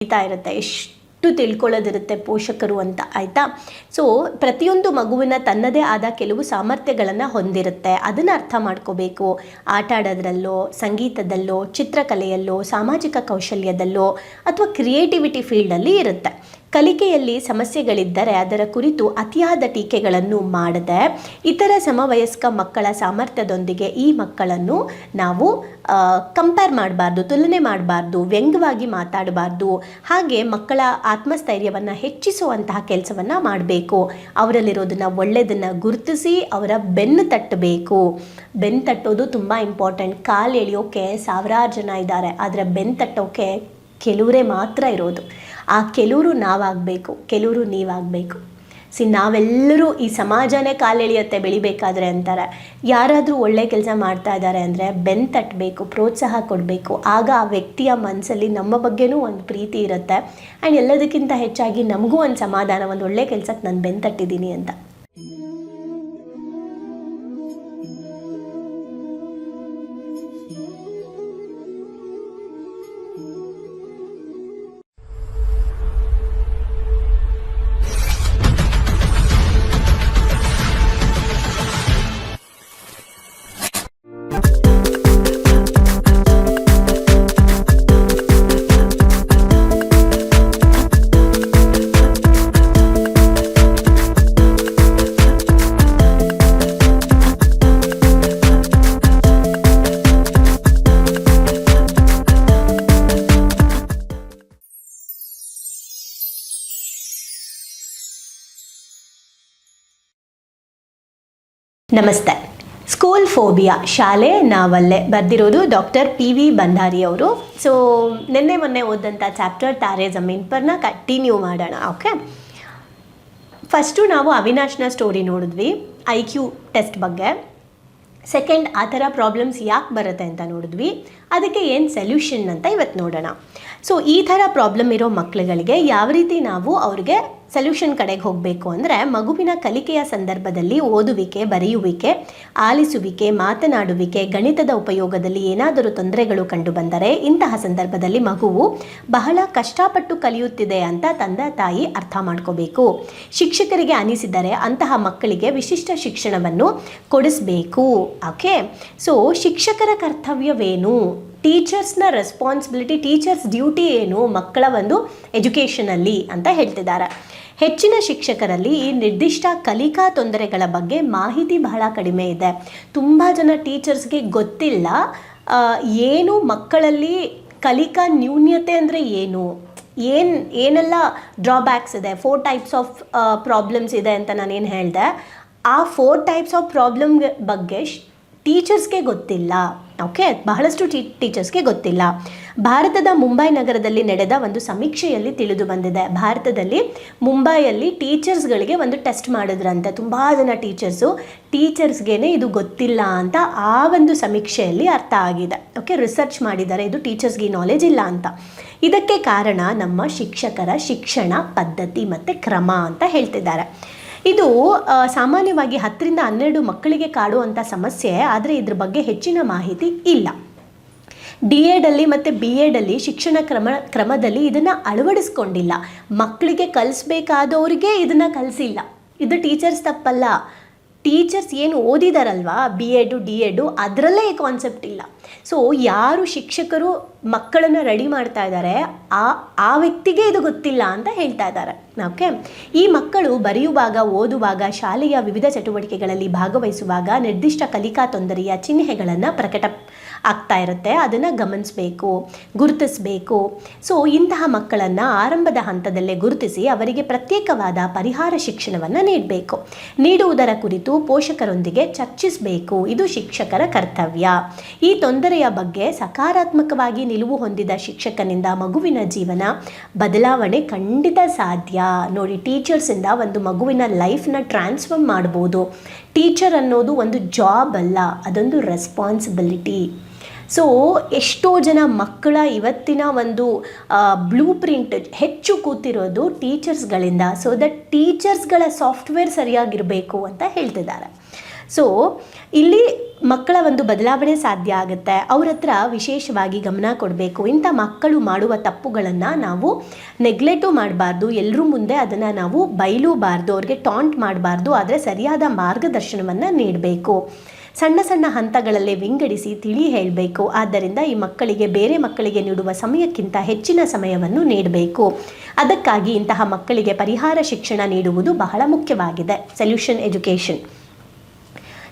ನಡೀತಾ ಇರುತ್ತೆ. ಎಷ್ಟು ತಿಳ್ಕೊಳ್ಳೋದಿರುತ್ತೆ ಪೋಷಕರು ಅಂತ, ಆಯಿತಾ? ಸೊ ಪ್ರತಿಯೊಂದು ಮಗುವಿನ ತನ್ನದೇ ಆದ ಕೆಲವು ಸಾಮರ್ಥ್ಯಗಳನ್ನು ಹೊಂದಿರುತ್ತೆ. ಅದನ್ನು ಅರ್ಥ ಮಾಡ್ಕೋಬೇಕು. ಆಟ ಆಡೋದ್ರಲ್ಲೋ, ಸಂಗೀತದಲ್ಲೋ, ಚಿತ್ರಕಲೆಯಲ್ಲೋ, ಸಾಮಾಜಿಕ ಕೌಶಲ್ಯದಲ್ಲೋ ಅಥವಾ ಕ್ರಿಯೇಟಿವಿಟಿ ಫೀಲ್ಡಲ್ಲಿ ಇರುತ್ತೆ. ಕಲಿಕೆಯಲ್ಲಿ ಸಮಸ್ಯೆಗಳಿದ್ದರೆ ಅದರ ಕುರಿತು ಅತಿಯಾದ ಟೀಕೆಗಳನ್ನು ಮಾಡದೆ, ಇತರ ಸಮವಯಸ್ಕ ಮಕ್ಕಳ ಸಾಮರ್ಥ್ಯದೊಂದಿಗೆ ಈ ಮಕ್ಕಳನ್ನು ನಾವು ಕಂಪೇರ್ ಮಾಡಬಾರ್ದು, ತುಲನೆ ಮಾಡಬಾರ್ದು, ವ್ಯಂಗ್ಯವಾಗಿ ಮಾತಾಡಬಾರ್ದು, ಹಾಗೆ ಮಕ್ಕಳ ಆತ್ಮಸ್ಥೈರ್ಯವನ್ನು ಹೆಚ್ಚಿಸುವಂತಹ ಕೆಲಸವನ್ನು ಮಾಡಬೇಕು. ಅವರಲ್ಲಿರೋದನ್ನು ಒಳ್ಳೆಯದನ್ನು ಗುರುತಿಸಿ ಅವರ ಬೆನ್ನು ತಟ್ಟಬೇಕು. ಬೆನ್ನು ತಟ್ಟೋದು ತುಂಬ ಇಂಪಾರ್ಟೆಂಟ್ ಕಾಲು ಎಳೆಯೋಕೆ ಸಾವಿರಾರು ಜನ ಇದ್ದಾರೆ, ಆದರೆ ಬೆನ್ನು ತಟ್ಟೋಕೆ ಕೆಲವರೇ ಮಾತ್ರ ಇರೋದು. ಆ ಕೆಲವರು ನಾವಾಗಬೇಕು, ಕೆಲವರು ನೀವಾಗಬೇಕು. ಸಿ ನಾವೆಲ್ಲರೂ ಈ ಸಮಾಜನೇ ಕಾಲೆಳೆಯುತ್ತೆ ಬೆಳಿಬೇಕಾದ್ರೆ ಅಂತಾರೆ. ಯಾರಾದರೂ ಒಳ್ಳೆ ಕೆಲಸ ಮಾಡ್ತಾ ಇದ್ದಾರೆ ಅಂದರೆ ಬೆನ್ ತಟ್ಟಬೇಕು ಪ್ರೋತ್ಸಾಹ ಕೊಡಬೇಕು. ಆಗ ಆ ವ್ಯಕ್ತಿಯ ಮನಸ್ಸಲ್ಲಿ ನಮ್ಮ ಬಗ್ಗೆನೂ ಒಂದು ಪ್ರೀತಿ ಇರುತ್ತೆ. ಆ್ಯಂಡ್ ಎಲ್ಲದಕ್ಕಿಂತ ಹೆಚ್ಚಾಗಿ ನಮಗೂ ಒಂದು ಸಮಾಧಾನ, ಒಂದು ಒಳ್ಳೆ ಕೆಲಸಕ್ಕೆ ನಾನು ಬೆನ್ ತಟ್ಟಿದ್ದೀನಿ ಅಂತ. ನಮಸ್ತೆ. ಸ್ಕೂಲ್ ಫೋಬಿಯಾ ಶಾಲೆ ನಾವಲ್ಲೇ ಬರೆದಿರೋದು ಡಾಕ್ಟರ್ ಪಿ ವಿ ಭಂಡಾರಿ ಅವರು. ಸೊ ನಿನ್ನೆ ಮೊನ್ನೆ ಓದಂಥ ಚಾಪ್ಟರ್ ತಾರೆ ಜಮೀನ್ ಪರ್ನ ಕಂಟಿನ್ಯೂ ಮಾಡೋಣ ಓಕೆ ಫಸ್ಟು ನಾವು ಅವಿನಾಶ್ನ ಸ್ಟೋರಿ ನೋಡಿದ್ವಿ ಐ ಕ್ಯೂ ಟೆಸ್ಟ್ ಬಗ್ಗೆ. ಸೆಕೆಂಡ್ ಆ ಥರ ಪ್ರಾಬ್ಲಮ್ಸ್ ಯಾಕೆ ಬರುತ್ತೆ ಅಂತ ನೋಡಿದ್ವಿ. ಅದಕ್ಕೆ ಏನು ಸೊಲ್ಯೂಷನ್ ಅಂತ ಇವತ್ತು ನೋಡೋಣ. ಸೊ ಈ ಥರ ಪ್ರಾಬ್ಲಮ್ ಇರೋ ಮಕ್ಕಳುಗಳಿಗೆ ಯಾವ ರೀತಿ ನಾವು ಅವ್ರಿಗೆ ಸೊಲ್ಯೂಷನ್ ಕಡೆಗೆ ಹೋಗಬೇಕು ಅಂದರೆ ಮಗುವಿನ ಕಲಿಕೆಯ ಸಂದರ್ಭದಲ್ಲಿ ಓದುವಿಕೆ, ಬರೆಯುವಿಕೆ, ಆಲಿಸುವಿಕೆ, ಮಾತನಾಡುವಿಕೆ, ಗಣಿತದ ಉಪಯೋಗದಲ್ಲಿ ಏನಾದರೂ ತೊಂದರೆಗಳು ಕಂಡುಬಂದರೆ ಇಂತಹ ಸಂದರ್ಭದಲ್ಲಿ ಮಗುವು ಬಹಳ ಕಷ್ಟಪಟ್ಟು ಕಲಿಯುತ್ತಿದೆ ಅಂತ ತಂದೆ ತಾಯಿ ಅರ್ಥ ಮಾಡ್ಕೋಬೇಕು. ಶಿಕ್ಷಕರಿಗೆ ಅನಿಸಿದರೆ ಅಂತಹ ಮಕ್ಕಳಿಗೆ ವಿಶಿಷ್ಟ ಶಿಕ್ಷಣವನ್ನು ಕೊಡಿಸಬೇಕು. ಓಕೆ ಸೊ ಶಿಕ್ಷಕರ ಕರ್ತವ್ಯವೇನು? ಟೀಚರ್ಸ್ನ ರೆಸ್ಪಾನ್ಸಿಬಿಲಿಟಿ ಟೀಚರ್ಸ್ ಡ್ಯೂಟಿ ಏನು ಮಕ್ಕಳ ಒಂದು ಎಜುಕೇಷನಲ್ಲಿ ಅಂತ ಹೇಳ್ತಿದ್ದಾರೆ. ಹೆಚ್ಚಿನ ಶಿಕ್ಷಕರಲ್ಲಿ ಈ ನಿರ್ದಿಷ್ಟ ಕಲಿಕಾ ತೊಂದರೆಗಳ ಬಗ್ಗೆ ಮಾಹಿತಿ ಬಹಳ ಕಡಿಮೆ ಇದೆ. ತುಂಬ ಜನ ಟೀಚರ್ಸ್ಗೆ ಗೊತ್ತಿಲ್ಲ ಏನು ಮಕ್ಕಳಲ್ಲಿ ಕಲಿಕಾ ನ್ಯೂನ್ಯತೆ ಅಂದರೆ ಏನು? ಏನು, ಏನೆಲ್ಲ ಡ್ರಾಬ್ಯಾಕ್ಸ್ ಇದೆ? ಫೋರ್ ಟೈಪ್ಸ್ ಆಫ್ ಪ್ರಾಬ್ಲಮ್ಸ್ ಇದೆ ಅಂತ ನಾನೇನು ಹೇಳಿದೆ. ಆ ಫೋರ್ ಟೈಪ್ಸ್ ಆಫ್ ಪ್ರಾಬ್ಲಮ್ ಬಗ್ಗೆ ಟೀಚರ್ಸ್ಗೆ ಗೊತ್ತಿಲ್ಲ. ಓಕೆ, ಬಹಳಷ್ಟು ಟೀ, ಟೀಚರ್ಸ್ಗೆ ಗೊತ್ತಿಲ್ಲ. ಭಾರತದ ಮುಂಬೈ ನಗರದಲ್ಲಿ ನಡೆದ ಒಂದು ಸಮೀಕ್ಷೆಯಲ್ಲಿ ತಿಳಿದು ಬಂದಿದೆ. ಭಾರತದಲ್ಲಿ ಮುಂಬೈಯಲ್ಲಿ ಟೀಚರ್ಸ್ಗಳಿಗೆ ಒಂದು ಟೆಸ್ಟ್ ಮಾಡಿದ್ರಂತೆ. ತುಂಬ ಜನ ಟೀಚರ್ಸು ಟೀಚರ್ಸ್ಗೇನೆ ಇದು ಗೊತ್ತಿಲ್ಲ ಅಂತ ಆ ಒಂದು ಸಮೀಕ್ಷೆಯಲ್ಲಿ ಅರ್ಥ ಆಗಿದೆ. ಓಕೆ, ರಿಸರ್ಚ್ ಮಾಡಿದ್ದಾರೆ, ಇದು ಟೀಚರ್ಸ್ಗೆ ನಾಲೆಜ್ ಇಲ್ಲ ಅಂತ. ಇದಕ್ಕೆ ಕಾರಣ ನಮ್ಮ ಶಿಕ್ಷಕರ ಶಿಕ್ಷಣ ಪದ್ಧತಿ ಮತ್ತು ಕ್ರಮ ಅಂತ ಹೇಳ್ತಿದ್ದಾರೆ. ಇದು ಸಾಮಾನ್ಯವಾಗಿ ಹತ್ತರಿಂದ ಹನ್ನೆರಡು ಮಕ್ಕಳಿಗೆ ಕಾಡುವಂಥ ಸಮಸ್ಯೆ, ಆದರೆ ಇದ್ರ ಬಗ್ಗೆ ಹೆಚ್ಚಿನ ಮಾಹಿತಿ ಇಲ್ಲ. ಡಿ ಎಡಲ್ಲಿ ಮತ್ತು ಬಿ ಎಡಲ್ಲಿ ಶಿಕ್ಷಣ ಕ್ರಮ, ಕ್ರಮದಲ್ಲಿ ಇದನ್ನು ಅಳವಡಿಸ್ಕೊಂಡಿಲ್ಲ. ಮಕ್ಕಳಿಗೆ ಕಲಿಸ್ಬೇಕಾದವ್ರಿಗೆ ಇದನ್ನು ಕಲಿಸಿಲ್ಲ. ಇದು ಟೀಚರ್ಸ್ ತಪ್ಪಲ್ಲ. ಟೀಚರ್ಸ್ ಏನು ಓದಿದಾರಲ್ವಾ? ಬಿ ಎಡು ಡಿ ಎಡು ಅದರಲ್ಲೇ ಕಾನ್ಸೆಪ್ಟ್ ಇಲ್ಲ. ಸೊ ಯಾರು ಶಿಕ್ಷಕರು ಮಕ್ಕಳನ್ನು ರೆಡಿ ಮಾಡ್ತಾ ಇದ್ದಾರೆ ಆ ಆ ವ್ಯಕ್ತಿಗೆ ಇದು ಗೊತ್ತಿಲ್ಲ ಅಂತ ಹೇಳ್ತಾ ಇದ್ದಾರೆ ಓಕೆ ಈ ಮಕ್ಕಳು ಬರೆಯುವಾಗ, ಓದುವಾಗ, ಶಾಲೆಯ ವಿವಿಧ ಚಟುವಟಿಕೆಗಳಲ್ಲಿ ಭಾಗವಹಿಸುವಾಗ ನಿರ್ದಿಷ್ಟ ಕಲಿಕಾ ತೊಂದರೆಯ ಚಿಹ್ನೆಗಳನ್ನು ಪ್ರಕಟ ಆಗ್ತಾ ಇರುತ್ತೆ, ಅದನ್ನು ಗಮನಿಸಬೇಕು, ಗುರುತಿಸಬೇಕು. ಸೊ ಇಂತಹ ಮಕ್ಕಳನ್ನು ಆರಂಭದ ಹಂತದಲ್ಲೇ ಗುರುತಿಸಿ ಅವರಿಗೆ ಪ್ರತ್ಯೇಕವಾದ ಪರಿಹಾರ ಶಿಕ್ಷಣವನ್ನು ನೀಡಬೇಕು. ನೀಡುವುದರ ಕುರಿತು ಪೋಷಕರೊಂದಿಗೆ ಚರ್ಚಿಸಬೇಕು. ಇದು ಶಿಕ್ಷಕರ ಕರ್ತವ್ಯ. ಈ ತೊಂದರೆಯ ಬಗ್ಗೆ ಸಕಾರಾತ್ಮಕವಾಗಿ ನಿಲುವು ಹೊಂದಿದ ಶಿಕ್ಷಕನಿಂದ ಮಗುವಿನ ಜೀವನ ಬದಲಾವಣೆ ಖಂಡಿತ ಸಾಧ್ಯ. ನೋಡಿ ಟೀಚರ್ಸಿಂದ ಒಂದು ಮಗುವಿನ ಲೈಫ್ನ ಟ್ರಾನ್ಸ್ಫಾರ್ಮ್ ಮಾಡ್ಬೋದು. ಟೀಚರ್ ಅನ್ನೋದು ಒಂದು ಜಾಬ್ ಅಲ್ಲ, ಅದೊಂದು ರೆಸ್ಪಾನ್ಸಿಬಿಲಿಟಿ ಸೊ ಎಷ್ಟೋ ಜನ ಮಕ್ಕಳ ಇವತ್ತಿನ ಒಂದು ಬ್ಲೂ ಪ್ರಿಂಟ್ ಹೆಚ್ಚು ಕೂತಿರೋದು ಟೀಚರ್ಸ್ಗಳಿಂದ ಸೊ ದಟ್ ಟೀಚರ್ಸ್ಗಳ ಸಾಫ್ಟ್ವೇರ್ ಸರಿಯಾಗಿರಬೇಕು ಅಂತ ಹೇಳ್ತಿದ್ದಾರೆ. ಸೊ ಇಲ್ಲಿ ಮಕ್ಕಳ ಒಂದು ಬದಲಾವಣೆ ಸಾಧ್ಯ ಆಗುತ್ತೆ. ಅವ್ರ ಹತ್ರ ವಿಶೇಷವಾಗಿ ಗಮನ ಕೊಡಬೇಕು. ಇಂಥ ಮಕ್ಕಳು ಮಾಡುವ ತಪ್ಪುಗಳನ್ನು ನಾವು ನೆಗ್ಲೆಕ್ಟು ಮಾಡಬಾರ್ದು. ಎಲ್ಲರೂ ಮುಂದೆ ಅದನ್ನು ನಾವು ಬೈಲೂಬಾರ್ದು. ಅವ್ರಿಗೆ ಟಾಂಟ್ ಮಾಡಬಾರ್ದು. ಆದರೆ ಸರಿಯಾದ ಮಾರ್ಗದರ್ಶನವನ್ನು ನೀಡಬೇಕು. ಸಣ್ಣ ಸಣ್ಣ ಹಂತಗಳಲ್ಲೇ ವಿಂಗಡಿಸಿ ತಿಳಿ ಹೇಳಬೇಕು. ಆದ್ದರಿಂದ ಈ ಮಕ್ಕಳಿಗೆ ಬೇರೆ ಮಕ್ಕಳಿಗೆ ನೀಡುವ ಸಮಯಕ್ಕಿಂತ ಹೆಚ್ಚಿನ ಸಮಯವನ್ನು ನೀಡಬೇಕು. ಅದಕ್ಕಾಗಿ ಇಂತಹ ಮಕ್ಕಳಿಗೆ ಪರಿಹಾರ ಶಿಕ್ಷಣ ನೀಡುವುದು ಬಹಳ ಮುಖ್ಯವಾಗಿದೆ. Solution education.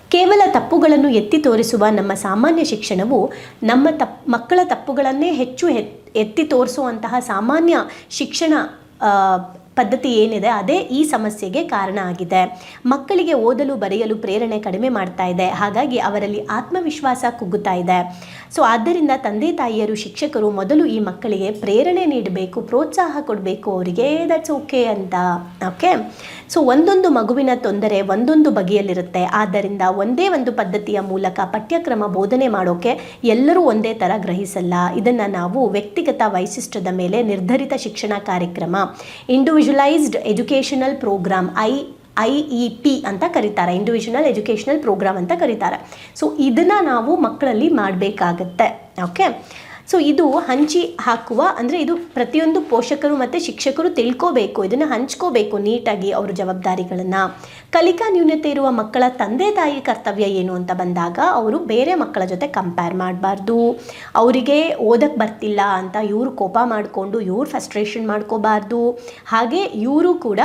ಕೇವಲ ತಪ್ಪುಗಳನ್ನು ಎತ್ತಿ ತೋರಿಸುವ ನಮ್ಮ ಸಾಮಾನ್ಯ ಶಿಕ್ಷಣವು ನಮ್ಮ ತಪ್, ಮಕ್ಕಳ ತಪ್ಪುಗಳನ್ನೇ ಹೆಚ್ಚು ಎತ್- ಎತ್ತಿ ತೋರಿಸುವಂತಹ ಸಾಮಾನ್ಯ ಶಿಕ್ಷಣ ಪದ್ಧತಿ ಏನಿದೆ, ಅದೇ ಈ ಸಮಸ್ಯೆಗೆ ಕಾರಣ ಆಗಿದೆ. ಮಕ್ಕಳಿಗೆ ಓದಲು, ಬರೆಯಲು ಪ್ರೇರಣೆ ಕಡಿಮೆ ಮಾಡ್ತಾ ಇದೆ. ಹಾಗಾಗಿ ಅವರಲ್ಲಿ ಆತ್ಮವಿಶ್ವಾಸ ಕುಗ್ಗುತ್ತಾ ಇದೆ. ಸೊ ಆದ್ದರಿಂದ ತಂದೆ ತಾಯಿಯರು ಶಿಕ್ಷಕರು ಮೊದಲು ಈ ಮಕ್ಕಳಿಗೆ ಪ್ರೇರಣೆ ನೀಡಬೇಕು, ಪ್ರೋತ್ಸಾಹ ಕೊಡಬೇಕು, ಅವರಿಗೆ ದಟ್ಸ್ ಓಕೆ ಅಂತ. ಓಕೆ ಸೊ ಒಂದೊಂದು ಮಗುವಿನ ತೊಂದರೆ ಒಂದೊಂದು ಬಗೆಯಲ್ಲಿರುತ್ತೆ. ಆದ್ದರಿಂದ ಒಂದೇ ಒಂದು ಪದ್ಧತಿಯ ಮೂಲಕ ಪಠ್ಯಕ್ರಮ ಬೋಧನೆ ಮಾಡೋಕೆ ಎಲ್ಲರೂ ಒಂದೇ ಥರ ಗ್ರಹಿಸಲ್ಲ. ಇದನ್ನು ನಾವು ವ್ಯಕ್ತಿಗತ ವೈಶಿಷ್ಟ್ಯದ ಮೇಲೆ ನಿರ್ಧರಿತ ಶಿಕ್ಷಣ ಕಾರ್ಯಕ್ರಮ individualised educational program I I E P ಅಂತ ಕರೀತಾರೆ ಇಂಡಿವಿಜುವಲ್ ಎಜುಕೇಷನಲ್ ಪ್ರೋಗ್ರಾಮ್ ಅಂತ ಕರೀತಾರೆ. ಸೊ ಇದನ್ನು ನಾವು ಮಕ್ಕಳಲ್ಲಿ ಮಾಡಬೇಕಾಗತ್ತೆ ಓಕೆ ಸೊ ಇದು ಹಂಚಿ ಹಾಕುವ, ಅಂದರೆ ಇದು ಪ್ರತಿಯೊಂದು ಪೋಷಕರು ಮತ್ತು ಶಿಕ್ಷಕರು ತಿಳ್ಕೋಬೇಕು, ಇದನ್ನು ಹಂಚ್ಕೋಬೇಕು ನೀಟಾಗಿ ಅವ್ರ ಜವಾಬ್ದಾರಿಗಳನ್ನು. ಕಲಿಕಾ ನ್ಯೂನತೆ ಇರುವ ಮಕ್ಕಳ ತಂದೆ ತಾಯಿ ಕರ್ತವ್ಯ ಏನು ಅಂತ ಬಂದಾಗ, ಅವರು ಬೇರೆ ಮಕ್ಕಳ ಜೊತೆ ಕಂಪೇರ್ ಮಾಡಬಾರ್ದು. ಅವರಿಗೆ ಓದಕ್ಕೆ ಬರ್ತಿಲ್ಲ ಅಂತ ಇವರು ಕೋಪ ಮಾಡಿಕೊಂಡು, ಇವ್ರು ಫ್ರಸ್ಟ್ರೇಷನ್ ಮಾಡ್ಕೋಬಾರ್ದು. ಹಾಗೆ ಇವರು ಕೂಡ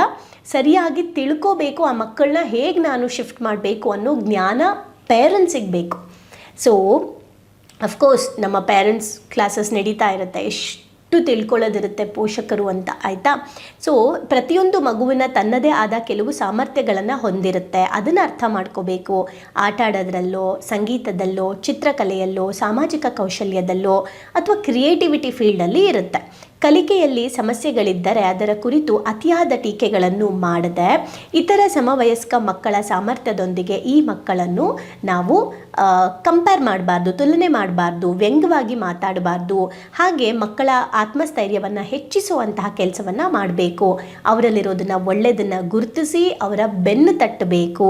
ಸರಿಯಾಗಿ ತಿಳ್ಕೋಬೇಕು, ಆ ಮಕ್ಕಳನ್ನ ಹೇಗೆ ನಾನು ಶಿಫ್ಟ್ ಮಾಡಬೇಕು ಅನ್ನೋ ಜ್ಞಾನ ಪೇರೆಂಟ್ಸಿಗೆ ಬೇಕು. ಸೊ ಅಫ್ಕೋರ್ಸ್ ನಮ್ಮ ಪೇರೆಂಟ್ಸ್ ಕ್ಲಾಸಸ್ ನಡೀತಾ ಇರುತ್ತೆ, ಎಷ್ಟು ತಿಳ್ಕೊಳ್ಳೋದಿರುತ್ತೆ ಪೋಷಕರು ಅಂತ, ಆಯಿತಾ? ಸೊ ಪ್ರತಿಯೊಂದು ಮಗುವಿನ ತನ್ನದೇ ಆದ ಕೆಲವು ಸಾಮರ್ಥ್ಯಗಳನ್ನು ಹೊಂದಿರುತ್ತೆ. ಅದನ್ನು ಅರ್ಥ ಮಾಡ್ಕೋಬೇಕು. ಆಟ ಆಡೋದ್ರಲ್ಲೋ, ಸಂಗೀತದಲ್ಲೋ, ಚಿತ್ರಕಲೆಯಲ್ಲೋ, ಸಾಮಾಜಿಕ ಕೌಶಲ್ಯದಲ್ಲೋ, ಅಥವಾ ಕ್ರಿಯೇಟಿವಿಟಿ ಫೀಲ್ಡಲ್ಲಿ ಇರುತ್ತೆ. ಕಲಿಕೆಯಲ್ಲಿ ಸಮಸ್ಯೆಗಳಿದ್ದರೆ ಅದರ ಕುರಿತು ಅತಿಯಾದ ಟೀಕೆಗಳನ್ನು ಮಾಡದೆ ಇತರ ಸಮವಯಸ್ಕ ಮಕ್ಕಳ ಸಾಮರ್ಥ್ಯದೊಂದಿಗೆ ಈ ಮಕ್ಕಳನ್ನು ನಾವು ಕಂಪೇರ್ ಮಾಡಬಾರ್ದು, ತುಲನೆ ಮಾಡಬಾರ್ದು, ವ್ಯಂಗ್ಯವಾಗಿ ಮಾತಾಡಬಾರ್ದು, ಹಾಗೆ ಮಕ್ಕಳ ಆತ್ಮಸ್ಥೈರ್ಯವನ್ನು ಹೆಚ್ಚಿಸುವಂತಹ ಕೆಲಸವನ್ನು ಮಾಡಬೇಕು. ಅವರಲ್ಲಿರೋದನ್ನು ಒಳ್ಳೆಯದನ್ನು ಗುರುತಿಸಿ ಅವರ ಬೆನ್ನು ತಟ್ಟಬೇಕು.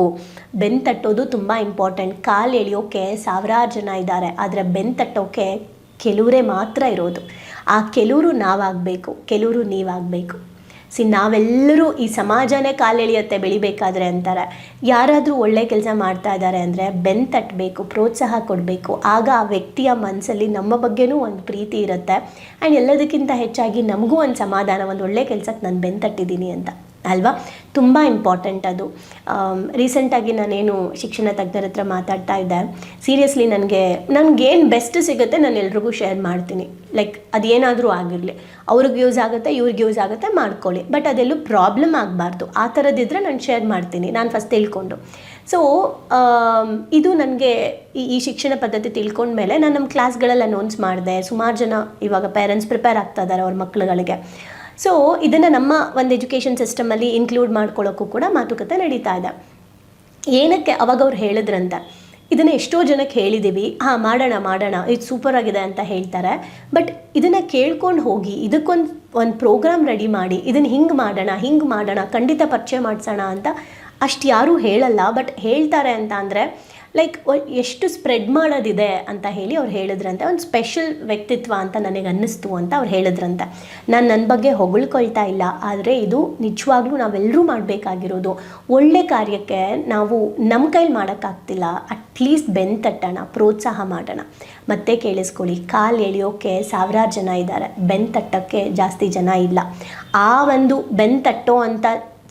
ಬೆನ್ನು ತಟ್ಟೋದು ತುಂಬ ಇಂಪಾರ್ಟೆಂಟ್ ಕಾಲು ಎಳೆಯೋಕೆ ಸಾವಿರಾರು ಜನ ಇದ್ದಾರೆ, ಆದರೆ ಬೆನ್ನು ತಟ್ಟೋಕೆ ಕೆಲವರೇ ಮಾತ್ರ ಇರೋದು. ಆ ಕೆಲವರು ನಾವಾಗಬೇಕು ಕೆಲವರು ನೀವಾಗಬೇಕು. ಸಿ ನಾವೆಲ್ಲರೂ ಈ ಸಮಾಜನೇ ಕಾಲೆಳೆಯುತ್ತೆ ಬೆಳಿಬೇಕಾದ್ರೆ ಅಂತಾರೆ. ಯಾರಾದರೂ ಒಳ್ಳೆ ಕೆಲಸ ಮಾಡ್ತಾ ಇದ್ದಾರೆ ಅಂದರೆ ಬೆನ್ ತಟ್ಟಬೇಕು ಪ್ರೋತ್ಸಾಹ ಕೊಡಬೇಕು. ಆಗ ಆ ವ್ಯಕ್ತಿಯ ಮನಸ್ಸಲ್ಲಿ ನಮ್ಮ ಬಗ್ಗೆನೂ ಒಂದು ಪ್ರೀತಿ ಇರುತ್ತೆ. ಆ್ಯಂಡ್ ಎಲ್ಲದಕ್ಕಿಂತ ಹೆಚ್ಚಾಗಿ ನಮಗೂ ಒಂದು ಸಮಾಧಾನ, ಒಂದು ಒಳ್ಳೆ ಕೆಲಸಕ್ಕೆ ನಾನು ಬೆನ್ ತಟ್ಟಿದ್ದೀನಿ ಅಂತ. ಅಲ್ವಾ? ತುಂಬ ಇಂಪಾರ್ಟೆಂಟ್ ಅದು. ರೀಸೆಂಟಾಗಿ ನಾನೇನು ಶಿಕ್ಷಣ ತಜ್ಞರ ಹತ್ರ ಮಾತಾಡ್ತಾ ಇದ್ದೆ. ಸೀರಿಯಸ್ಲಿ ನನಗೆ, ನನಗೇನು ಬೆಸ್ಟ್ ಸಿಗುತ್ತೆ ನಾನು ಎಲ್ರಿಗೂ ಶೇರ್ ಮಾಡ್ತೀನಿ. ಲೈಕ್ ಅದೇನಾದರೂ ಆಗಿರಲಿ. ಅವ್ರಿಗೆ ಯೂಸ್ ಆಗುತ್ತೆ, ಇವ್ರಿಗೆ ಯೂಸ್ ಆಗುತ್ತೆ, ಮಾಡ್ಕೊಳ್ಳಿ. ಬಟ್ ಅದೆಲ್ಲೂ ಪ್ರಾಬ್ಲಮ್ ಆಗಬಾರ್ದು. ಆ ಥರದ್ದಿದ್ರೆ ನಾನು ಶೇರ್ ಮಾಡ್ತೀನಿ. ನಾನು ಫಸ್ಟ್ ತಿಳ್ಕೊಂಡು. ಸೊ ಇದು ನನಗೆ ಈ ಈ ಶಿಕ್ಷಣ ಪದ್ಧತಿ ತಿಳ್ಕೊಂಡ್ಮೇಲೆ ನಾನು ನಮ್ಮ ಕ್ಲಾಸ್ಗಳಲ್ಲಿ ಅನೌನ್ಸ್ ಮಾಡಿದೆ. ಸುಮಾರು ಜನ ಇವಾಗ ಪೇರೆಂಟ್ಸ್ ಪ್ರಿಪೇರ್ ಆಗ್ತಾ ಇದ್ದಾರೆ ಅವ್ರ ಮಕ್ಕಳುಗಳಿಗೆ ಸೊ ಇದನ್ನು ನಮ್ಮ ಒಂದು ಎಜುಕೇಷನ್ ಸಿಸ್ಟಮಲ್ಲಿ ಇನ್ಕ್ಲೂಡ್ ಮಾಡ್ಕೊಳ್ಳೋಕ್ಕೂ ಕೂಡ ಮಾತುಕತೆ ನಡೀತಾ ಇದೆ. ಏನಕ್ಕೆ ಅವಾಗ ಅವ್ರು ಹೇಳಿದ್ರಂತೆ? ಇದನ್ನು ಎಷ್ಟೋ ಜನಕ್ಕೆ ಹೇಳಿದ್ದೀವಿ ಹಾಂ, ಮಾಡೋಣ ಮಾಡೋಣ, ಇದು ಸೂಪರ್ ಆಗಿದೆ ಅಂತ ಹೇಳ್ತಾರೆ. ಬಟ್ ಇದನ್ನು ಕೇಳ್ಕೊಂಡು ಹೋಗಿ, ಇದಕ್ಕೊಂದು ಒಂದು ಪ್ರೋಗ್ರಾಮ್ ರೆಡಿ ಮಾಡಿ, ಇದನ್ನು ಹಿಂಗೆ ಮಾಡೋಣ ಹಿಂಗೆ ಮಾಡೋಣ, ಖಂಡಿತ ಪರಿಚಯ ಮಾಡಿಸೋಣ ಅಂತ ಅಷ್ಟು ಯಾರೂ ಹೇಳಲ್ಲ. ಬಟ್ ಹೇಳ್ತಾರೆ ಅಂತ ಅಂದರೆ ಲೈಕ್ ಎಷ್ಟು ಸ್ಪ್ರೆಡ್ ಮಾಡೋದಿದೆ ಅಂತ ಹೇಳಿ ಅವ್ರು ಹೇಳಿದ್ರಂತೆ. ಒಂದು ಸ್ಪೆಷಲ್ ವ್ಯಕ್ತಿತ್ವ ಅಂತ ನನಗೆ ಅನ್ನಿಸ್ತು ಅಂತ ಅವ್ರು ಹೇಳಿದ್ರಂತೆ. ನಾನು ನನ್ನ ಬಗ್ಗೆ ಹೊಗಳ್ಕೊಳ್ತಾ ಇಲ್ಲ, ಆದರೆ ಇದು ನಿಜವಾಗ್ಲೂ ನಾವೆಲ್ಲರೂ ಮಾಡಬೇಕಾಗಿರೋದು. ಒಳ್ಳೆ ಕಾರ್ಯಕ್ಕೆ ನಾವು ನಮ್ಮ ಕೈಲಿ ಮಾಡೋಕ್ಕಾಗ್ತಿಲ್ಲ ಅಟ್ಲೀಸ್ಟ್ ಬೆನ್ ತಟ್ಟೋಣ ಪ್ರೋತ್ಸಾಹ ಮಾಡೋಣ. ಮತ್ತೆ ಕೇಳಿಸ್ಕೊಳ್ಳಿ, ಕಾಲು ಎಳೆಯೋಕ್ಕೆ ಸಾವಿರಾರು ಜನ ಇದ್ದಾರೆ. ಬೆನ್ ತಟ್ಟೋಕ್ಕೆ ಜಾಸ್ತಿ ಜನ ಇಲ್ಲ. ಆ ಒಂದು ಬೆನ್ ತಟ್ಟೋ ಅಂತ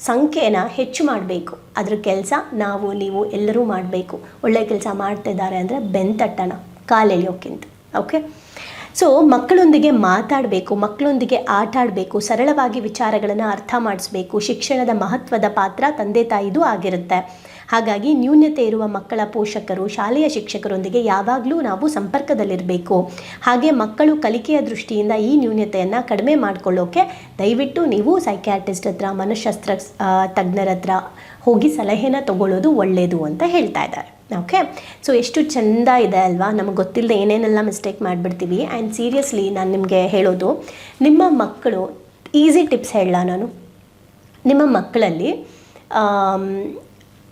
ಸಂಖ್ಯೆನ ಹೆಚ್ಚು ಮಾಡಬೇಕು. ಅದ್ರ ಕೆಲಸ ನಾವು, ನೀವು ಎಲ್ಲರೂ ಮಾಡಬೇಕು. ಒಳ್ಳೆಯ ಕೆಲಸ ಮಾಡ್ತಿದ್ದಾರೆ ಅಂದರೆ ಬೆನ್ ತಟ್ಟಣ ಕಾಲೆಳೆಯೋಕ್ಕಿಂತ, ಓಕೆ? ಸೊ ಮಕ್ಕಳೊಂದಿಗೆ ಮಾತಾಡಬೇಕು, ಮಕ್ಕಳೊಂದಿಗೆ ಆಟ ಆಡಬೇಕು ಸರಳವಾಗಿ ವಿಚಾರಗಳನ್ನು ಅರ್ಥ ಮಾಡಿಸ್ಬೇಕು, ಶಿಕ್ಷಣದ ಮಹತ್ವದ ಪಾತ್ರ ತಂದೆ ತಾಯಿದು ಆಗಿರುತ್ತೆ. ಹಾಗಾಗಿ ನ್ಯೂನ್ಯತೆ ಇರುವ ಮಕ್ಕಳ ಪೋಷಕರು, ಶಾಲೆಯ ಶಿಕ್ಷಕರೊಂದಿಗೆ ಯಾವಾಗಲೂ ನಾವು ಸಂಪರ್ಕದಲ್ಲಿರಬೇಕು. ಹಾಗೆ ಮಕ್ಕಳು ಕಲಿಕೆಯ ದೃಷ್ಟಿಯಿಂದ ಈ ನ್ಯೂನ್ಯತೆಯನ್ನು ಕಡಿಮೆ ಮಾಡಿಕೊಳ್ಳೋಕೆ ದಯವಿಟ್ಟು ನೀವು ಸೈಕ್ಯಾಟಿಸ್ಟ್ ಹತ್ರ, ಮನಃಶಾಸ್ತ್ರ ತಜ್ಞರ ಹತ್ರ ಹೋಗಿ ಸಲಹೆನ ತಗೊಳ್ಳೋದು ಒಳ್ಳೆಯದು ಅಂತ ಹೇಳ್ತಾ ಇದ್ದಾರೆ. ಓಕೆ ಸೊ ಎಷ್ಟು ಚೆಂದ ಇದೆ ಅಲ್ವಾ? ನಮಗೆ ಗೊತ್ತಿಲ್ಲದೆ ಏನೇನೆಲ್ಲ ಮಿಸ್ಟೇಕ್ ಮಾಡಿಬಿಡ್ತೀವಿ. ಆ್ಯಂಡ್ ಸೀರಿಯಸ್ಲಿ ನಾನು ನಿಮಗೆ ಹೇಳೋದು, ನಿಮ್ಮ ಮಕ್ಕಳು ಈಸಿ ಟಿಪ್ಸ್ ಹೇಳಲ್ಲ ನಾನು? ನಿಮ್ಮ ಮಕ್ಕಳಲ್ಲಿ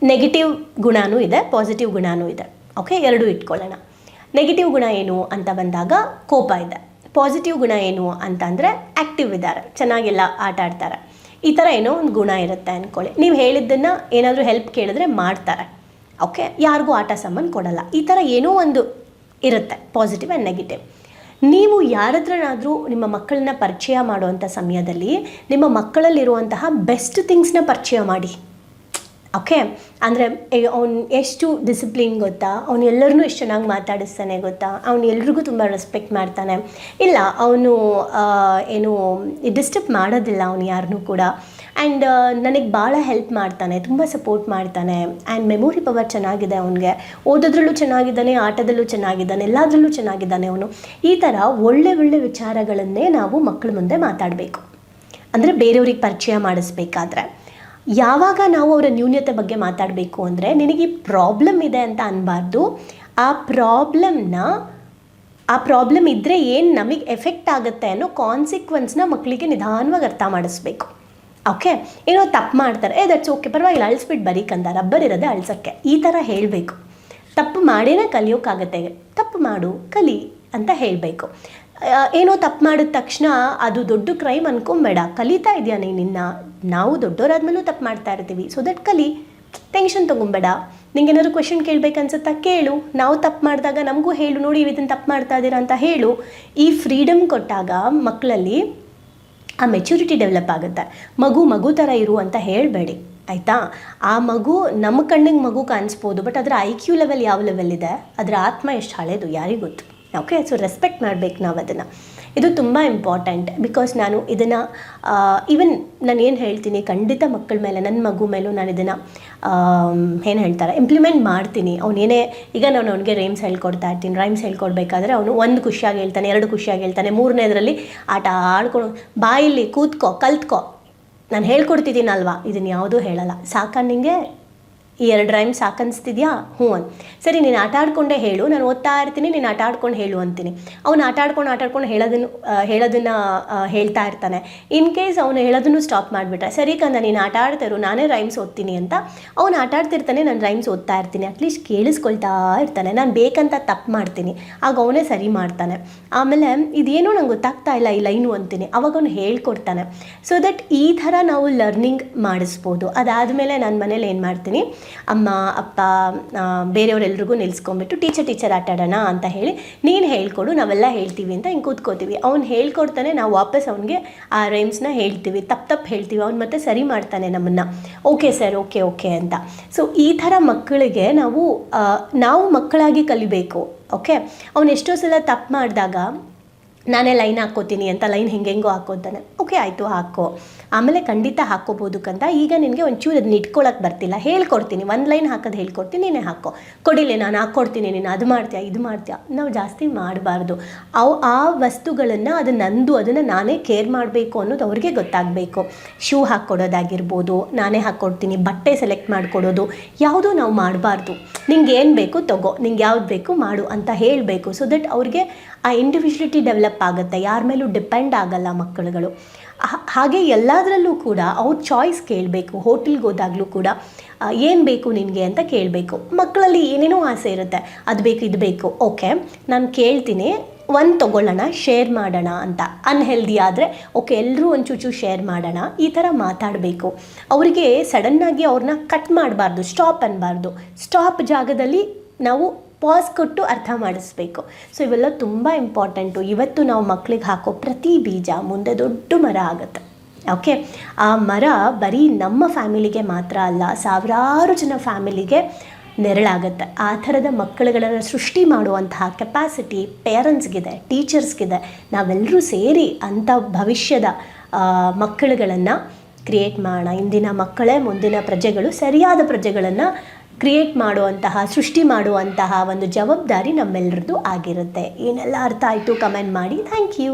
ನೆಗೆಟಿವ್ ಗುಣನೂ ಇದೆ ಪಾಸಿಟಿವ್ ಗುಣನೂ ಇದೆ. ಓಕೆ ಎರಡೂ ಇಟ್ಕೊಳ್ಳೋಣ. ನೆಗೆಟಿವ್ ಗುಣ ಏನು ಅಂತ ಬಂದಾಗ ಕೋಪ ಇದೆ. ಪಾಸಿಟಿವ್ ಗುಣ ಏನು ಅಂತ ಅಂದರೆ ಆ್ಯಕ್ಟಿವ್ ಇದ್ದಾರೆ, ಚೆನ್ನಾಗೆಲ್ಲ ಆಟ ಆಡ್ತಾರೆ. ಈ ಥರ ಏನೋ ಒಂದು ಗುಣ ಇರುತ್ತೆ ಅಂದ್ಕೊಳ್ಳಿ ನೀವು ಹೇಳಿದ್ದನ್ನು ಏನಾದರೂ ಹೆಲ್ಪ್ ಕೇಳಿದ್ರೆ ಮಾಡ್ತಾರೆ. ಓಕೆ ಯಾರಿಗೂ ಆಟ ಸಂಬಂಧ ಕೊಡಲ್ಲ. ಈ ಥರ ಏನೋ ಒಂದು ಇರುತ್ತೆ ಪಾಸಿಟಿವ್ ಆ್ಯಂಡ್ ನೆಗೆಟಿವ್ ನೀವು ಯಾರ ಹತ್ರನಾದರೂ ನಿಮ್ಮ ಮಕ್ಕಳನ್ನ ಪರಿಚಯ ಮಾಡುವಂಥ ಸಮಯದಲ್ಲಿ ನಿಮ್ಮ ಮಕ್ಕಳಲ್ಲಿರುವಂತಹ ಬೆಸ್ಟ್ ಥಿಂಗ್ಸ್ನ ಪರಿಚಯ ಮಾಡಿ. ಓಕೆ ಅಂದರೆ ಅವ್ನು ಎಷ್ಟು ಡಿಸಿಪ್ಲಿನ್ ಗೊತ್ತಾ? ಅವ್ನು ಎಲ್ಲರನ್ನೂ ಎಷ್ಟು ಚೆನ್ನಾಗಿ ಮಾತಾಡಿಸ್ತಾನೆ ಗೊತ್ತಾ? ಅವ್ನು ಎಲ್ರಿಗೂ ತುಂಬ ರೆಸ್ಪೆಕ್ಟ್ ಮಾಡ್ತಾನೆ. ಇಲ್ಲ, ಅವನು ಏನು ಡಿಸ್ಟರ್ಬ್ ಮಾಡೋದಿಲ್ಲ ಅವನು ಯಾರನ್ನೂ ಕೂಡ. ಆ್ಯಂಡ್ ನನಗೆ ಭಾಳ ಹೆಲ್ಪ್ ಮಾಡ್ತಾನೆ, ತುಂಬ ಸಪೋರ್ಟ್ ಮಾಡ್ತಾನೆ. ಆ್ಯಂಡ್ ಮೆಮೊರಿ ಪವರ್ ಚೆನ್ನಾಗಿದೆ ಅವನಿಗೆ. ಓದೋದ್ರಲ್ಲೂ ಚೆನ್ನಾಗಿದ್ದಾನೆ, ಆಟದಲ್ಲೂ ಚೆನ್ನಾಗಿದ್ದಾನೆ, ಎಲ್ಲದರಲ್ಲೂ ಚೆನ್ನಾಗಿದ್ದಾನೆ ಅವನು. ಈ ಥರ ಒಳ್ಳೆ ಒಳ್ಳೆ ವಿಚಾರಗಳನ್ನೇ ನಾವು ಮಕ್ಕಳ ಮುಂದೆ ಮಾತಾಡಬೇಕು. ಅಂದರೆ ಬೇರೆಯವ್ರಿಗೆ ಪರಿಚಯ ಮಾಡಿಸ್ಬೇಕಾದ್ರೆ. ಯಾವಾಗ ನಾವು ಅವರ ನ್ಯೂನ್ಯತೆ ಬಗ್ಗೆ ಮಾತಾಡಬೇಕು ಅಂದರೆ ನಿನಗೆ ಪ್ರಾಬ್ಲಮ್ ಇದೆ ಅಂತ ಅನ್ಬಾರ್ದು. ಆ ಪ್ರಾಬ್ಲಮ್ನ ಆ ಪ್ರಾಬ್ಲಮ್ ಇದ್ದರೆ ಏನು ನಮಗೆ ಎಫೆಕ್ಟ್ ಆಗುತ್ತೆ ಅನ್ನೋ ಕಾನ್ಸಿಕ್ವೆನ್ಸ್ನ ಮಕ್ಕಳಿಗೆ ನಿಧಾನವಾಗಿ ಅರ್ಥ ಮಾಡಿಸ್ಬೇಕು. ಓಕೆ ಏನೋ ತಪ್ಪು ಮಾಡ್ತಾರೆ. ಏ ದಟ್ಸ್ ಓಕೆ ಪರವಾಗಿಲ್ಲ ಅಳಿಸ್ಬಿಟ್ಟು ಬರೀಕಂದ ರಬ್ಬರ್ ಇರೋದೇ ಅಳ್ಸೋಕ್ಕೆ. ಈ ಥರ ಹೇಳಬೇಕು. ತಪ್ಪು ಮಾಡೇನೇ ಕಲಿಯೋಕ್ಕಾಗತ್ತೆ ತಪ್ಪು ಮಾಡು, ಕಲಿ ಅಂತ ಹೇಳಬೇಕು. ಏನೋ ತಪ್ಪು ಮಾಡಿದ ತಕ್ಷಣ ಅದು ದೊಡ್ಡ ಕ್ರೈಮ್ ಅನ್ಕೊಂಬೇಡ. ಕಲಿತಾ ಇದೆಯಾ ನೀನಿನ್ನ ನಾವು ದೊಡ್ಡವರಾದ್ಮೇಲೂ ತಪ್ಪು ಮಾಡ್ತಾ ಇರ್ತೀವಿ. ಸೊ ದಟ್ ಕಲಿ ಟೆನ್ಷನ್ ತೊಗೊಂಬೇಡ. ನಿಂಗೆ ಏನಾದ್ರು ಕ್ವೆಶನ್ ಕೇಳಬೇಕನ್ಸುತ್ತಾ ಕೇಳು. ನಾವು ತಪ್ಪು ಮಾಡಿದಾಗ ನಮಗೂ ಹೇಳು, ನೋಡಿ ಇದನ್ನು ತಪ್ಪು ಮಾಡ್ತಾ ಇದ್ದೀರಾ ಅಂತ ಹೇಳು. ಈ ಫ್ರೀಡಮ್ ಕೊಟ್ಟಾಗ ಮಕ್ಕಳಲ್ಲಿ ಆ ಮೆಚುರಿಟಿ ಡೆವಲಪ್ ಆಗುತ್ತೆ. ಮಗು ಮಗು ಥರ ಇರು ಅಂತ ಹೇಳಬೇಡಿ. ಆಯಿತಾ? ಆ ಮಗು ನಮ್ಮ ಕಣ್ಣಿಗೆ ಮಗು ಕಾಣಿಸ್ಬೋದು ಬಟ್ ಅದರ ಐ ಕ್ಯೂ ಲೆವೆಲ್ ಯಾವ ಲೆವೆಲ್ ಇದೆ? ಅದರ ಆತ್ಮ ಎಷ್ಟು ಹಳೇದು, ಯಾರಿಗೂ ಗೊತ್ತು? ಓಕೆ ಸೊ ರೆಸ್ಪೆಕ್ಟ್ ಮಾಡಬೇಕು ನಾವು ಅದನ್ನು ಇದು ತುಂಬ ಇಂಪಾರ್ಟೆಂಟ್ ಬಿಕಾಸ್ ನಾನು ಇದನ್ನು ಈವನ್ ನಾನು ಏನು ಹೇಳ್ತೀನಿ, ಖಂಡಿತ ಮಕ್ಕಳ ಮೇಲೆ ನನ್ನ ಮಗು ಮೇಲೂ ನಾನು ಇದನ್ನು ಏನು ಹೇಳ್ತಾರೆ ಇಂಪ್ಲಿಮೆಂಟ್ ಮಾಡ್ತೀನಿ. ಅವನೇನೇ ಈಗ ನಾನು ಅವನಿಗೆ ರೈಮ್ಸ್ ಹೇಳ್ಕೊಡ್ತಾ ಇರ್ತೀನಿ. ರೈಮ್ಸ್ ಹೇಳ್ಕೊಡ್ಬೇಕಾದ್ರೆ ಅವನು ಒಂದು ಖುಷಿಯಾಗಿ ಹೇಳ್ತಾನೆ, ಎರಡು ಖುಷಿಯಾಗಿ ಹೇಳ್ತಾನೆ, ಮೂರನೇದರಲ್ಲಿ ಆಟ ಆಡ್ಕೊಂಡು ಬಾಯಲ್ಲಿ ಕೂತ್ಕೋ, ಕಲ್ತ್ಕೋ. ನಾನು ಹೇಳ್ಕೊಡ್ತಿದ್ದೀನಲ್ವಾ? ಇದನ್ನು ಯಾವುದೂ ಹೇಳಲ್ಲ. ಸಾಕ ನಿಂಗೆ? ಈ ಎರಡು ರೈಮ್ ಸಾಕನ್ನಿಸ್ತಿದ್ಯಾ ಹ್ಞೂ ಅಂತ ಸರಿ, ನೀನು ಆಟ ಆಡ್ಕೊಂಡೇ ಹೇಳು. ನಾನು ಓದ್ತಾ ಇರ್ತೀನಿ, ನೀನು ಆಟ ಆಡ್ಕೊಂಡು ಹೇಳು ಅಂತೀನಿ. ಅವನು ಆಟ ಆಡ್ಕೊಂಡು ಆಟ ಆಡ್ಕೊಂಡು ಹೇಳೋದನ್ನು ಹೇಳೋದನ್ನು ಹೇಳ್ತಾ ಇರ್ತಾನೆ. ಇನ್ ಕೇಸ್ ಅವನು ಹೇಳೋದನ್ನು ಸ್ಟಾಪ್ ಮಾಡಿಬಿಟ್ರೆ, ಸರಿ ಕಂದ, ನೀನು ಆಟ ಆಡ್ತಾರು ನಾನೇ ರೈಮ್ಸ್ ಓದ್ತೀನಿ ಅಂತ. ಅವನು ಆಟ ಆಡ್ತಿರ್ತಾನೆ ನಾನು ರೈಮ್ಸ್ ಓದ್ತಾ ಇರ್ತೀನಿ. ಅಟ್ಲೀಸ್ಟ್ ಕೇಳಿಸ್ಕೊಳ್ತಾ ಇರ್ತಾನೆ. ನಾನು ಬೇಕಂತ ತಪ್ಪು ಮಾಡ್ತೀನಿ. ಆಗ ಅವನೇ ಸರಿ ಮಾಡ್ತಾನೆ. ಆಮೇಲೆ ಇದೇನೋ ನಂಗೆ ಗೊತ್ತಾಗ್ತಾ ಇಲ್ಲ ಈ ಲೈನು ಅಂತೀನಿ. ಅವಾಗ ಅವನು ಹೇಳ್ಕೊಡ್ತಾನೆ. ಸೊ ದಟ್ ಈ ಥರ ನಾವು ಲರ್ನಿಂಗ್ ಮಾಡಿಸ್ಬೋದು. ಅದಾದಮೇಲೆ ನಾನು ಮನೇಲಿ ಏನು ಮಾಡ್ತೀನಿ? ಅಮ್ಮ, ಅಪ್ಪ ಬೇರೆಯವರೆಲ್ರಿಗೂ ನಿಲ್ಸ್ಕೊಂಡ್ಬಿಟ್ಟು, ಟೀಚರ್ ಟೀಚರ್, ಆಟ ಆಡೋಣ ಅಂತ ಹೇಳಿ, ನೀನು ಹೇಳ್ಕೊಡು, ನಾವೆಲ್ಲ ಹೇಳ್ತೀವಿ ಅಂತ ಹಿಂಗೆ ಕೂತ್ಕೋತೀವಿ. ಅವ್ನು ಹೇಳ್ಕೊಡ್ತಾನೆ, ನಾವು ವಾಪಸ್ ಅವ್ನಿಗೆ ಆ ರೈಮ್ಸ್ನ ಹೇಳ್ತೀವಿ, ತಪ್ಪು ತಪ್ಪು ಹೇಳ್ತೀವಿ, ಅವ್ನು ಮತ್ತೆ ಸರಿ ಮಾಡ್ತಾನೆ ನಮ್ಮನ್ನು. ಓಕೆ ಸರ್, ಓಕೆ ಓಕೆ ಅಂತ. ಸೊ ಈ ಥರ ಮಕ್ಕಳಿಗೆ ನಾವು ನಾವು ಮಕ್ಕಳಾಗಿ ಕಲಿಬೇಕು, ಓಕೆ? ಅವನು ಎಷ್ಟೋ ಸಲ ತಪ್ಪು ಮಾಡಿದಾಗ, ನಾನೇ ಲೈನ್ ಹಾಕ್ಕೋತೀನಿ ಅಂತ, ಲೈನ್ ಹೆಂಗೆಂಗೋ ಹಾಕ್ಕೊತಾನೆ ಓಕೆ, ಆಯಿತು, ಹಾಕೋ. ಆಮೇಲೆ ಖಂಡಿತ ಹಾಕ್ಕೋಬೋದಕ್ಕಂತ ಈಗ ನಿನಗೆ ಒಂಚೂರು ಅದನ್ನ ಇಟ್ಕೊಳಕ್ಕೆ ಬರ್ತಿಲ್ಲ. ಹೇಳ್ಕೊಡ್ತೀನಿ. ಒಂದು ಲೈನ್ ಹಾಕೋದು ಹೇಳ್ಕೊಡ್ತೀನಿ, ನೀನೇ ಹಾಕೋ. ಕೊಡಿಲೆ, ನಾನು ಹಾಕ್ಕೊಡ್ತೀನಿ, ನೀನು ಅದು ಮಾಡ್ತೀಯಾ, ಇದು ಮಾಡ್ತೀಯಾ. ನಾವು ಜಾಸ್ತಿ ಮಾಡಬಾರ್ದು. ಅವು ಆ ವಸ್ತುಗಳನ್ನು ಅದು ನಂದು, ಅದನ್ನು ನಾನೇ ಕೇರ್ ಮಾಡಬೇಕು ಅನ್ನೋದು ಅವ್ರಿಗೆ ಗೊತ್ತಾಗಬೇಕು. ಶೂ ಹಾಕ್ಕೊಡೋದಾಗಿರ್ಬೋದು, ನಾನೇ ಹಾಕ್ಕೊಡ್ತೀನಿ, ಬಟ್ಟೆ ಸೆಲೆಕ್ಟ್ ಮಾಡಿಕೊಡೋದು, ಯಾವುದೂ ನಾವು ಮಾಡಬಾರ್ದು. ನಿಂಗೆ ಏನು ಬೇಕು ತಗೋ, ನಿಂಗೆ ಯಾವ್ದು ಬೇಕು ಮಾಡು ಅಂತ ಹೇಳಬೇಕು. ಸೊ ದಟ್ ಅವ್ರಿಗೆ ಆ ಇಂಡಿವಿಜುವಲಿಟಿ ಡೆವಲಪ್ ಆಗುತ್ತೆ. ಯಾರ ಮೇಲೂ ಡಿಪೆಂಡ್ ಆಗಲ್ಲ ಮಕ್ಕಳುಗಳು. ಹಾಗೆ ಎಲ್ಲದರಲ್ಲೂ ಕೂಡ ಅವ್ರ ಚಾಯ್ಸ್ ಕೇಳಬೇಕು ಹೋಟೆಲ್ಗೆ ಹೋದಾಗಲೂ ಕೂಡ ಏನು ಬೇಕು ನಿನಗೆ ಅಂತ ಕೇಳಬೇಕು. ಮಕ್ಕಳಲ್ಲಿ ಏನೇನೋ ಆಸೆ ಇರುತ್ತೆ, ಅದು ಬೇಕು, ಇದು ಬೇಕು ಓಕೆ ನಾನು ಕೇಳ್ತೀನಿ, ಒಂದು ತೊಗೊಳ್ಳೋಣ ಶೇರ್ ಮಾಡೋಣ ಅಂತ. ಅನ್ಹೆಲ್ದಿ ಆದರೆ ಓಕೆ ಎಲ್ಲರೂ ಒಂದು ಶೇರ್ ಮಾಡೋಣ, ಈ ಥರ ಮಾತಾಡಬೇಕು. ಅವರಿಗೆ ಸಡನ್ನಾಗಿ ಅವ್ರನ್ನ ಕಟ್ ಮಾಡಬಾರ್ದು ಸ್ಟಾಪ್ ಅನ್ನಬಾರ್ದು ಸ್ಟಾಪ್ ಜಾಗದಲ್ಲಿ ನಾವು ಪಾಸ್ ಕೊಟ್ಟು ಅರ್ಥ ಮಾಡಿಸ್ಬೇಕು. ಸೊ ಇವೆಲ್ಲ ತುಂಬ ಇಂಪಾರ್ಟೆಂಟು ಇವತ್ತು ನಾವು ಮಕ್ಕಳಿಗೆ ಹಾಕೋ ಪ್ರತಿ ಬೀಜ ಮುಂದೆ ದೊಡ್ಡ ಮರ ಆಗುತ್ತೆ. ಓಕೆ ಆ ಮರ ಬರೀ ನಮ್ಮ ಫ್ಯಾಮಿಲಿಗೆ ಮಾತ್ರ ಅಲ್ಲ, ಸಾವಿರಾರು ಜನ ಫ್ಯಾಮಿಲಿಗೆ ನೆರಳಾಗುತ್ತೆ. ಆ ಥರದ ಮಕ್ಕಳುಗಳನ್ನು ಸೃಷ್ಟಿ ಮಾಡುವಂತಹ ಕೆಪಾಸಿಟಿ ಪೇರೆಂಟ್ಸ್ಗಿದೆ ಟೀಚರ್ಸ್ಗಿದೆ ನಾವೆಲ್ಲರೂ ಸೇರಿ ಅಂಥ ಭವಿಷ್ಯದ ಮಕ್ಕಳುಗಳನ್ನು ಕ್ರಿಯೇಟ್ ಮಾಡೋಣ. ಇಂದಿನ ಮಕ್ಕಳೇ ಮುಂದಿನ ಪ್ರಜೆಗಳು ಸರಿಯಾದ ಪ್ರಜೆಗಳನ್ನು ಕ್ರಿಯೇಟ್ ಮಾಡುವಂತಹ, ಸೃಷ್ಟಿ ಮಾಡುವಂತಹ ಒಂದು ಜವಾಬ್ದಾರಿ ನಮ್ಮೆಲ್ಲರದ್ದು ಆಗಿರುತ್ತೆ. ಏನೆಲ್ಲ ಅರ್ಥ ಆಯಿತು? ಕಮೆಂಟ್ ಮಾಡಿ. Thank you